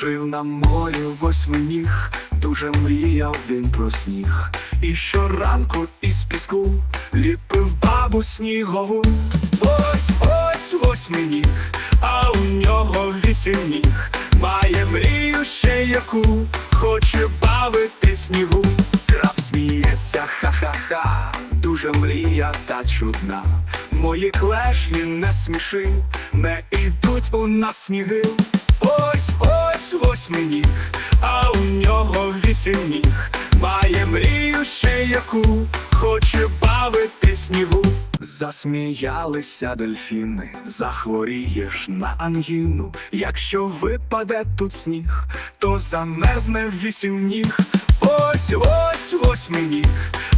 Жив на морі восьминіг, дуже мріяв він про сніг. І щоранку із піску ліпив бабу снігову. Ось ось восьминіг, а у нього вісім ніг. Має мрію ще яку, хоче бавити снігу. Краб сміється, ха-ха-ха, дуже мрія та чудна. Мої клешні не сміши, не ідуть у нас сніги. Ось ось восьминіг, а у нього вісім ніг. Має мрію ще яку, хоче бавити снігу. Засміялися дельфіни, захворієш на ангіну. Якщо випаде тут сніг, то замерзне вісім ніг. Ось ось восьминіг,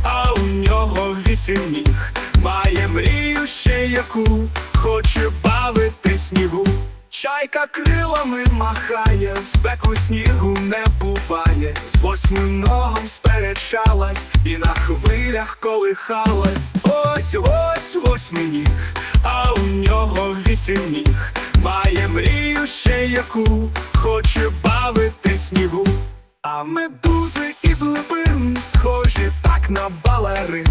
а у нього вісім ніг. Має мрію ще яку, хоче бавити снігу. Чайка крилами махає, спеку снігу не буває. З восьминогом сперечалась і на хвилях колихалась. Ось ось восьминіг, а у нього вісім ніг. Має мрію ще яку, хоче бавити снігу. А медузи із липин схожі так на балерин.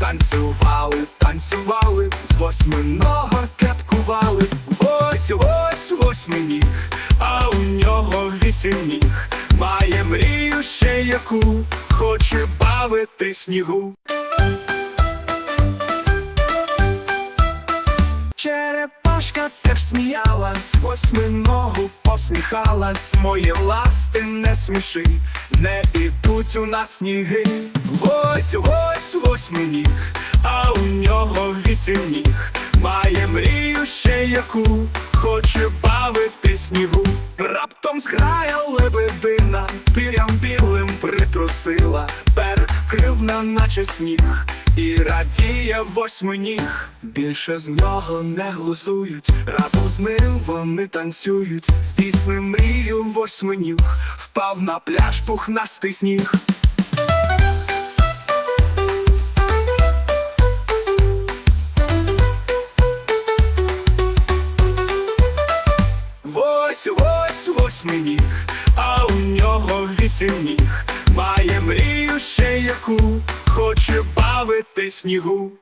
Танцювали, танцювали, з восьминого кепкували. Ось ось восьминіг, а у нього вісім ніг. Має мрію ще яку, хоче бавити снігу. Черепашка теж сміялась, восьминогу посміхалась, мої ласти не сміши, не ідуть у нас сніги. Ось ось восьминіг, а у нього вісім ніг. Має мрію ще яку, хоче бавити снігу. Раптом зграя лебедина, пірям білим притрусила, берег кривна, наче сніг. І радіє восьминіг, більше з нього не глузують, разом з ним вони танцюють, здійснив мрію восьминіг, впав на пляж пухнастий сніг. Восьминіг, а у нього вісім ніг. Має мрію ще яку, хоче бавити снігу.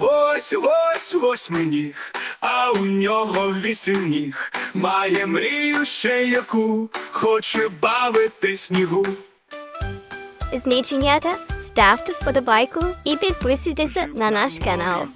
Ось ось восьминіг, а у нього вісім ніг. Має мрію ще яку, хоче бавити снігу. Зніченята, ставте вподобайку і підписуйтеся на наш канал.